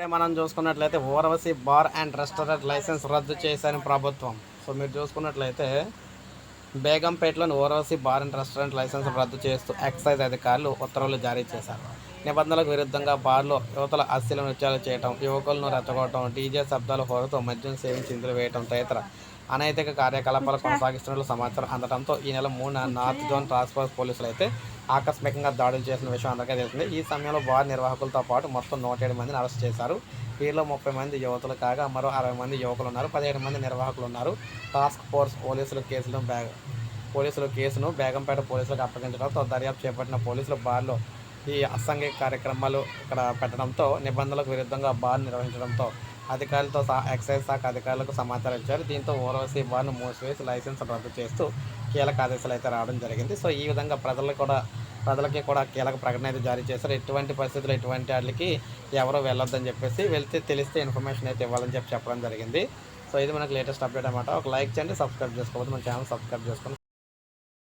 ఇప్పుడే మనం చూసుకున్నట్లయితే Urvasi bar and restaurant license రద్దు చేశారని ప్రభుత్వం. సో మీరు చూసుకున్నట్లయితే బేగంపేటలోని Urvasi bar and restaurant license రద్దు చేస్తూ ఎక్సైజ్ అధికారులు ఉత్తర్వులు జారీ చేశారు. నిబంధనలకు విరుద్ధంగా బార్లో యువతల అస్థిల నృత్యాలు చేయటం యువకులను రెచ్చగొట్టడం డీజే శబ్దాలు హోరుతో మద్యం సేవించి ఇందులు వేయటం తదితర అనైతిక కార్యకలాపాలు కొనసాగిస్తున్నట్లు సమాచారం అందడంతో ఈ నెల మూడున నార్త్ జోన్ ట్రాన్స్ఫోర్స్ పోలీసులు అయితే ఆకస్మికంగా దాడులు చేసిన విషయం అందరికీ తెలిసింది. ఈ సమయంలో బార్ నిర్వాహకులతో పాటు మొత్తం నూట ఏడు మందిని అరెస్ట్ చేశారు. వీరిలో ముప్పై మంది యువతులు కాగా మరో అరవై మంది యువకులు ఉన్నారు. పదిహేడు మంది నిర్వాహకులు ఉన్నారు. టాస్క్ ఫోర్స్ పోలీసులు కేసులు బ్యాగ్ పోలీసులు కేసును బేగంపేట పోలీసులకు అప్పగించడంతో దర్యాప్తు చేపట్టిన పోలీసులు బార్లో ఈ అసంఘిక కార్యక్రమాలు ఇక్కడ పెట్టడంతో నిబంధనలకు విరుద్ధంగా బార్ నిర్వహించడంతో అధికారులతో సహా ఎక్సైజ్ శాఖ అధికారులకు సమాచారం ఇచ్చారు. దీంతో ఓరవసి బార్ను మూసివేసి లైసెన్స్ రద్దు చేస్తూ కీలక ఆదేశాలు అయితే రావడం జరిగింది. సో ఈ విధంగా ప్రజలు కూడా ప్రజలకి కూడా కీలక ప్రకటన అయితే జారీ చేశారు. ఎటువంటి పరిస్థితులు ఎటువంటి వాళ్ళకి ఎవరో వెళ్ళొద్దని చెప్పేసి వెళ్తే తెలిస్తే ఇన్ఫర్మేషన్ అయితే ఇవ్వాలని చెప్పి చెప్పడం జరిగింది. సో ఇది మనకు లేటెస్ట్ అప్డేట్ అనమాట ఒక లైక్ చేయండి సబ్స్క్రైబ్ చేసుకోవద్దు. మన ఛానల్ సబ్స్క్రైబ్ చేసుకోండి